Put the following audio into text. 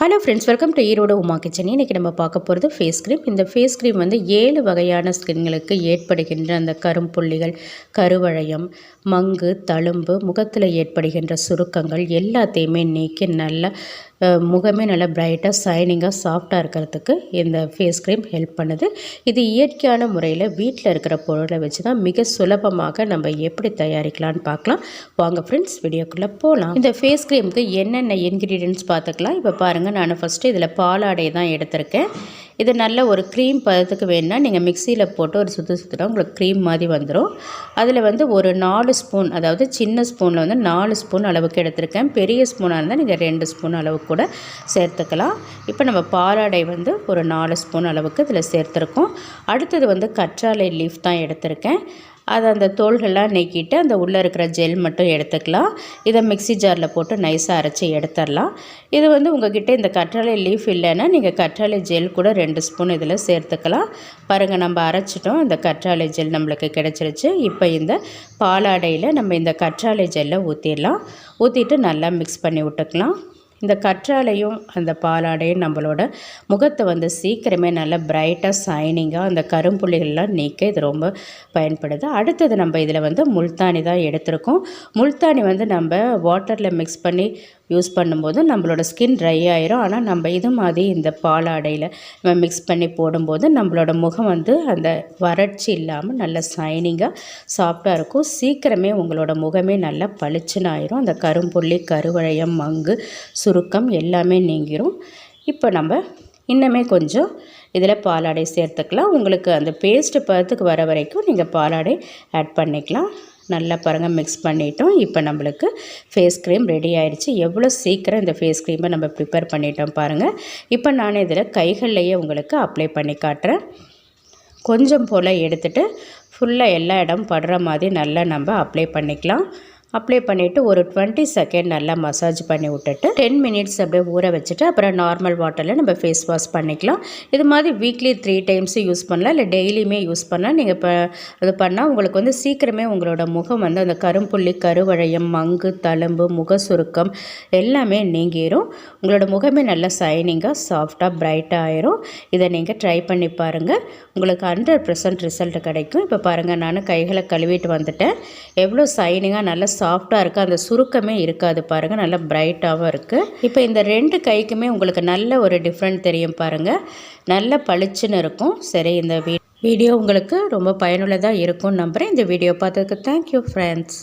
Hello friends welcome to Erode Uma kitchen இன்றைக்கி நம்ம பார்க்க போகிறது ஃபேஸ் க்ரீம் இந்த ஃபேஸ் க்ரீம் வந்து ஏழு வகையான ஸ்கின்களுக்கு ஏற்படுகின்ற அந்த கரும்புள்ளிகள் கருவழையம் மங்கு தழும்பு முகத்தில் ஏற்படுகின்ற சுருக்கங்கள் எல்லாத்தையுமே நீக்கி நல்ல முகமே நல்லா பிரைட்டாக சைனிங்காக சாஃப்டாக இருக்கிறதுக்கு இந்த ஃபேஸ் க்ரீம் ஹெல்ப் பண்ணுது. இது இயற்கையான முறையில் வீட்டில் இருக்கிற பொருளை வச்சு தான் மிக சுலபமாக நம்ம எப்படி தயாரிக்கலாம்னு பார்க்கலாம். வாங்க ஃப்ரெண்ட்ஸ் வீடியோக்குள்ளே போகலாம் இந்த ஃபேஸ் க்ரீமுக்கு என்னென்ன இன்க்ரீடியன்ஸ் பார்த்துக்கலாம். இப்போ பாருங்கள் நான் ஃபஸ்ட்டு இதில் பாலாடை தான் எடுத்திருக்கேன். இது நல்ல ஒரு க்ரீம் பதத்துக்கு வேணுன்னா நீங்கள் மிக்சியில் போட்டு ஒரு சுற்று சுற்றினா உங்களுக்கு க்ரீம் மாதிரி வந்துடும் அதில் வந்து ஒரு நாலு ஸ்பூன் அதாவது சின்ன ஸ்பூனில் வந்து நாலு ஸ்பூன் அளவுக்கு எடுத்திருக்கேன். பெரிய ஸ்பூனாக இருந்தால் நீங்கள் ரெண்டு ஸ்பூன் அளவுக்கு கூட சேர்த்துக்கலாம். இப்போ நம்ம பாலாடை வந்து ஒரு நாலு ஸ்பூன் அளவுக்கு இதில் சேர்த்துருக்கோம். அடுத்தது வந்து கற்றாழை லீஃப் தான் எடுத்திருக்கேன். அதை அந்த தோள்கள்லாம் நீக்கிட்டு அந்த உள்ளே இருக்கிற ஜெல் மட்டும் எடுத்துக்கலாம். இதை மிக்ஸி ஜாரில் போட்டு நைஸாக அரைச்சி எடுத்துடலாம். இது வந்து உங்ககிட்ட இந்த கற்றாழை லீஃப் இல்லைன்னா நீங்கள் கற்றாழை ஜெல் கூட ரெண்டு ஸ்பூன் இதில் சேர்த்துக்கலாம். பாருங்கள் நம்ம அரைச்சிட்டோம். இந்த கற்றாழை ஜெல் நம்மளுக்கு கிடச்சிருச்சு. இப்போ இந்த பாலாடையில் நம்ம இந்த கற்றாழை ஜெல்லை ஊற்றிடலாம் ஊற்றிட்டு நல்லா மிக்ஸ் பண்ணி விட்டுக்கலாம். இந்த கற்றாழையும் அந்த பாலாடையும் நம்மளோட முகத்தை வந்து சீக்கிரமே நல்லா பிரைட்டாக சைனிங்காக அந்த கரும்புள்ளிகள்லாம் நீக்க இது ரொம்ப பயன்படுது. அடுத்தது நம்ம இதில் வந்து முல்தானி தான் எடுத்திருக்கோம். முல்தானி வந்து நம்ம வாட்டரில் மிக்ஸ் பண்ணி யூஸ் பண்ணும்போது நம்மளோட ஸ்கின் ட்ரை ஆயிரும். ஆனால் நம்ம இது மாதிரி இந்த பாலாடையில் நம்ம மிக்ஸ் பண்ணி போடும்போது நம்மளோட முகம் வந்து அந்த வறட்சி இல்லாமல் நல்ல சைனிங்காக சாஃப்டாக இருக்கும். சீக்கிரமே உங்களோட முகமே நல்லா பளிச்சுன்னு ஆயிரும். அந்த கரும்புள்ளி கருவளையம் மங்கு சுருக்கம் எல்லாமே நீங்கிரும். இப்போ நம்ம இன்னுமே கொஞ்சம் இதில் பாலாடை சேர்த்துக்கலாம். உங்களுக்கு அந்த பேஸ்ட்டு பதத்துக்கு வர வரைக்கும் நீங்கள் பாலாடை ஆட் பண்ணிக்கலாம். நல்லா பாருங்கள் மிக்ஸ் பண்ணிட்டோம். இப்போ நம்மளுக்கு ஃபேஸ் க்ரீம் ரெடி ஆயிடுச்சு. எவ்வளோ சீக்கிரம் இந்த ஃபேஸ் க்ரீமை நம்ம ப்ரிப்பேர் பண்ணிட்டோம் பாருங்கள் இப்போ நான் இதில் கைகள்லையே உங்களுக்கு அப்ளை பண்ணி காட்டுறேன். கொஞ்சம் போல் எடுத்துகிட்டு ஃபுல்லாக எல்லா இடம் படுற மாதிரி நல்லா நம்ம அப்ளை பண்ணிக்கலாம். அப்ளை பண்ணிவிட்டு ஒரு டுவெண்ட்டி செகண்ட் நல்லா மசாஜ் பண்ணி விட்டுட்டு டென் மினிட்ஸ் அப்படியே ஊற வச்சுட்டு அப்புறம் நார்மல் வாட்டரில் நம்ம ஃபேஸ் வாஷ் பண்ணிக்கலாம். இது மாதிரி வீக்லி த்ரீ டைம்ஸும் யூஸ் பண்ணலாம். இல்லை டெய்லியுமே யூஸ் பண்ணலாம். நீங்கள் இப்போ அது பண்ணால் உங்களுக்கு வந்து சீக்கிரமே உங்களோட முகம் வந்து அந்த கரும்புள்ளி கருவளையம் மங்கு தழும்பு முக சுருக்கம் எல்லாமே நீங்கிரும். உங்களோட முகமே நல்லா சைனிங்காக சாஃப்டாக பிரைட்டாக ஆயிரும். இதை நீங்கள் ட்ரை பண்ணி பாருங்கள் உங்களுக்கு ஹண்ட்ரட் பர்சன்ட் ரிசல்ட் கிடைக்கும். இப்போ பாருங்கள் நான் கைகளை கழுவிட்டு வந்துட்டேன். எவ்வளோ சைனிங்காக நல்லா சாஃப்டாக இருக்குது அந்த சுருக்கமே இருக்காது பாருங்கள் நல்லா பிரைட்டாகவும் இருக்குது இப்போ இந்த ரெண்டு கைக்குமே உங்களுக்கு நல்ல ஒரு டிஃப்ரெண்ட் தெரியும் பாருங்கள் நல்ல பளிச்சுன்னு இருக்கும். சரி இந்த வீ வீடியோ உங்களுக்கு ரொம்ப பயனுள்ளதாக இருக்கும்னு நம்புகிறேன் இந்த வீடியோ பார்த்ததுக்கு தேங்க்யூ ஃப்ரெண்ட்ஸ்